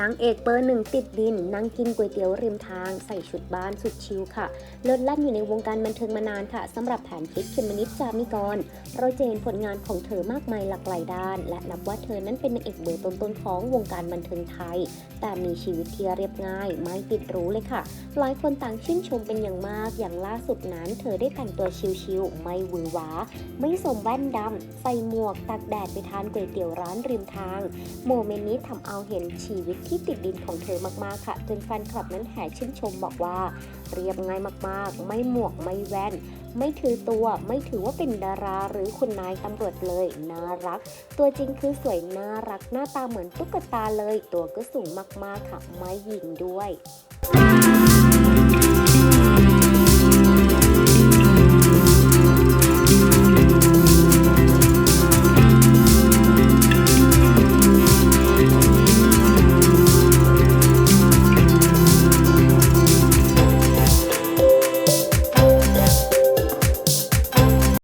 นางเอกเบอร์หนึ่งติดดินนั่งกินก๋วยเตี๋ยวริมทางใส่ชุดบ้านสุดชิลค่ะ เลิศลั่นอยู่ในวงการบันเทิงมานานค่ะสำหรับแผนทิพย์เขมนิดจามิกรเราจะเห็นผลงานของเธอมากมายหลากหลายด้าน และนับว่าเธอนั้นเป็นนางเอกเบอร์ต้นๆของวงการบันเทิงไทย แต่มีชีวิตที่เรียบง่าย ไม่ติดรู้เลยค่ะ หลายคนต่างชื่นชมเป็นอย่างมากอย่างล่าสุดนั้น เธอได้แต่งตัวชิลๆไม่หวือหวาไม่สวมแว่นดำใส่หมวกตากแดดไปทานก๋วยเตี๋ยวร้านริมทางโมเมนต์นี้ทำเอาเห็นชีวิตที่ติดดินของเธอมากๆค่ะจนแฟนคลับนั้นแห่ชื่นชมบอกว่า เรียบง่ายมากๆ ไม่หมวกไม่แว่น ไม่ถือตัวไม่ถือว่าเป็นดาราหรือคุณนายตำรวจเลยน่ารัก ตัวจริงคือสวยน่ารักหน้าตาเหมือนตุ๊กตาเลย ตัวก็สูงมากๆค่ะ ไม่หญิงด้วย